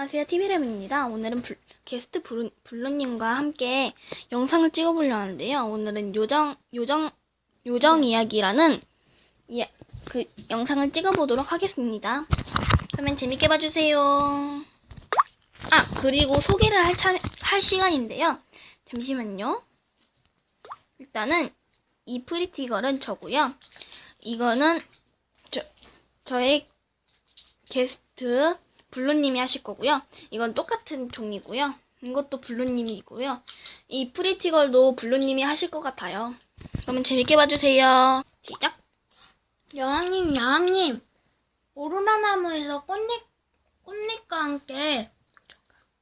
안녕하세요. TV랩입니다. 오늘은 불- 게스트 블루, 블루님과 함께 영상을 찍어보려 하는데요. 오늘은 요정, 요정, 요정 이야기라는 이, 그 영상을 찍어보도록 하겠습니다. 그러면 재밌게 봐주세요. 아, 그리고 소개를 할, 참, 할 시간인데요. 잠시만요. 일단은 이 프리티걸은 저고요. 이거는 저, 저의 게스트 블루님이 하실 거고요. 이건 똑같은 종이고요. 이것도 블루님이고요. 이 프리티걸도 블루님이 하실 것 같아요. 그러면 재밌게 봐주세요. 시작. 여왕님, 여왕님, 오로라 나무에서 꽃잎, 꽃잎과 함께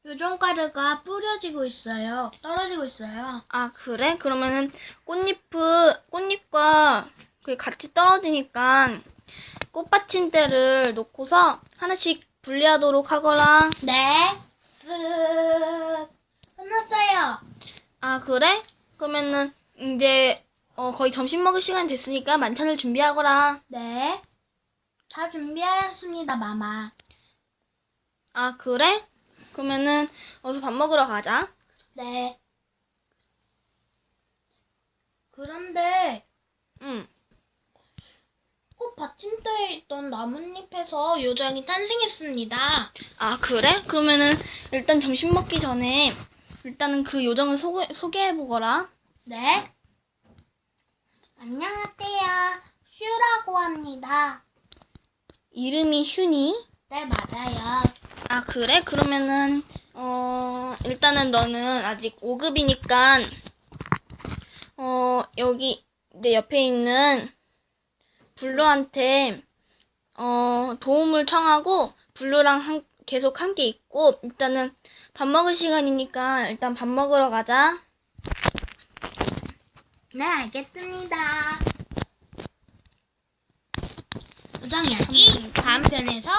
요정가루가 뿌려지고 있어요. 떨어지고 있어요. 아 그래? 그러면은 꽃잎 꽃잎과 그 같이 떨어지니까 꽃받침대를 놓고서 하나씩 분리하도록 하거라. 네. 끝. 끝났어요. 아 그래? 그러면은 이제 어, 거의 점심 먹을 시간 됐으니까 만찬을 준비하거라. 네. 다 준비하였습니다, 마마. 아 그래? 그러면은 어서 밥 먹으러 가자. 네. 그런데 응. 꽃 있던 나뭇잎에서 요정이 탄생했습니다. 아 그래? 그러면은 일단 점심 먹기 전에 일단은 그 요정을 소개, 소개해 보거라. 네. 안녕하세요. 슈라고 합니다. 이름이 슈니. 네, 맞아요. 아 그래? 그러면은 어 일단은 너는 아직 5급이니까 어 여기 내 옆에 있는 블루한테 어 도움을 청하고 블루랑 한, 계속 함께 있고 일단은 밥 먹을 시간이니까 일단 밥 먹으러 가자. 네, 알겠습니다. 이야기 다음 편에서